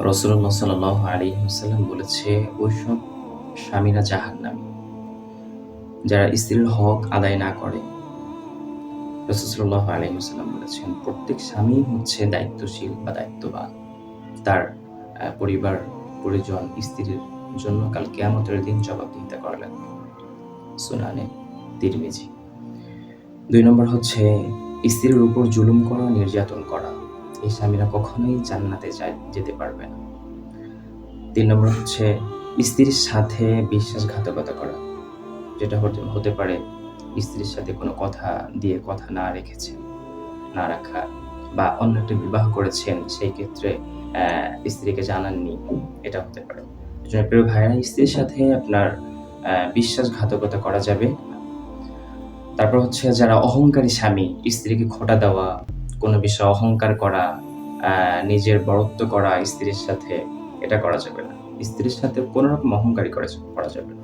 রসুল্লাহ সাল আলী হাসাল্লাম বলেছে ওইসব স্বামীরা জাহান্নামী। যারা স্ত্রীর হক আদায় না করে। রসুল্লাহ আলী হাসাল্লাম বলেছেন, প্রত্যেক স্বামী হচ্ছে দায়িত্বশীল বা দায়িত্ববান। তার পরিবার, পরিজন স্ত্রীর জন্য কাল কেয়ামতের দিন জবাবদিহিতা করা লাগবে। সুনানে তিরমিজি। দুই নম্বর হচ্ছে, স্ত্রীর উপর জুলুম করা, নির্যাতন করা। এই স্বামীরা কখনোই জান্নাতে যেতে পারবে না। তিন নম্বর হচ্ছে স্ত্রীর সাথে বিশ্বাসঘাতকতা করা, যেটা হতে পারে স্ত্রীর সাথে কোনো কথা দিয়ে কথা না রেখেছেন, না রাখা, বা অন্য একটা বিবাহ করেছেন, সেই ক্ষেত্রে স্ত্রীকে জানাননি, এটা হতে পারে। প্রিয় ভাইরা স্ত্রীর সাথে আপনার বিশ্বাসঘাতকতা করা যাবে। তারপর হচ্ছে যারা অহংকারী স্বামী, স্ত্রীকে খোটা দেওয়া কোনো বিষয়ে অহংকার করা নিজের বরত্ব করা স্ত্রীর সাথে এটা করা যাবে না। স্ত্রীর সাথে কোনো রকম অহংকারী করা যাবে না।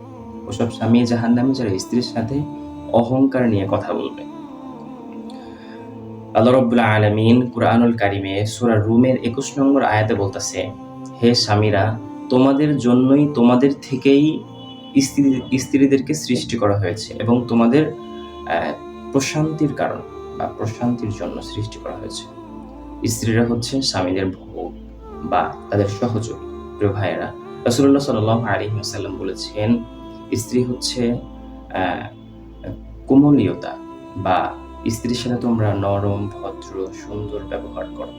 ওসব স্বামী জাহান নামে যারা স্ত্রীর সাথে অহংকার নিয়ে কথা বলবে। আল্লাহ রব্বুল্লাহ আলমিন কুরআনুল কারিমে সূরা রুমের একুশ নম্বর আয়াতে বলতেছে, হে স্বামীরা, তোমাদের জন্যই তোমাদের থেকেই স্ত্রী, স্ত্রীদেরকে সৃষ্টি করা হয়েছে এবং তোমাদের প্রশান্তির কারণ। বা প্রশান্তির জন্য সৃষ্টি করা হয়েছে। স্ত্রীরা হচ্ছে স্বামীদের ভোগ বা তাদের সহযোগী। প্রিয় ভাইয়েরা রসুল্লাহ সাল আলী সাল্লাম বলেছেন, স্ত্রী হচ্ছে কোমলীয়তা বা স্ত্রীর সাথে তোমরা নরম, ভদ্র, সুন্দর ব্যবহার করো।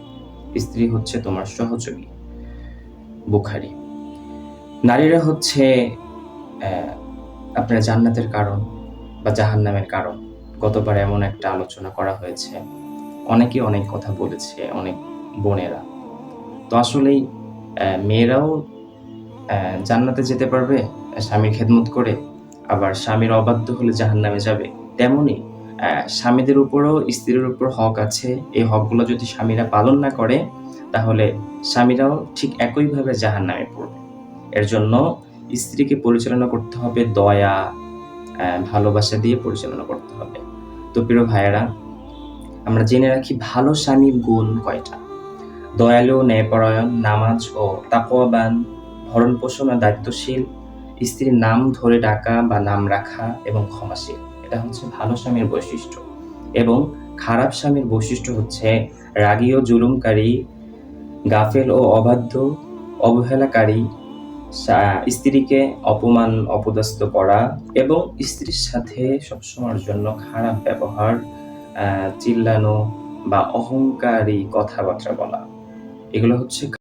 স্ত্রী হচ্ছে তোমার সহযোগী। বুখারি, নারীরা হচ্ছে আপনার জান্নাতের কারণ বা জাহান্নামের কারণ। গতবার এমন একটা আলোচনা করা হয়েছে। অনেকে অনেক কথা বলেছে অনেক বোনেরা। তো আসলেই মেয়েরাও জান্নাতে যেতে পারবে স্বামীর খেদমত করে আবার স্বামীর অবাধ্য হলে জাহান্নামে যাবে। তেমনি আহ, স্বামীদের উপরও স্ত্রীর উপর হক আছে। এই হকগুলো যদি স্বামীরা পালন না করে তাহলে স্বামীরাও ঠিক একইভাবে জাহান্নামে পড়বে। এর জন্য স্ত্রীকে পরিচালনা করতে হবে দয়া ভালোবাসা দিয়ে পরিচালনা করতে হবে। তো প্রিয় ভাইয়েরা, আমরা জেনে রাখি ভালো স্বামীর গুণ কয়টা? দয়ালু, ন্যায়পরায়ণ, নামাজ ও তাকওয়াবান ভরণ পোষণ ও দায়িত্বশীল, স্ত্রীর নাম ধরে ডাকা বা নাম রাখা এবং ক্ষমাশীল। এটা হচ্ছে ভালো স্বামীর বৈশিষ্ট্য এবং খারাপ স্বামীর বৈশিষ্ট্য হচ্ছে রাগী ও জুলুমকারী, গাফেল ও অবাধ্য, অবহেলাকারী স্ত্রীকে অপমান, অপদস্থ করা এবং স্ত্রীর সাথে সবসময়ের জন্য খারাপ ব্যবহার চিল্লানো বা অহংকারী কথাবার্তা বলা। এগুলো হচ্ছে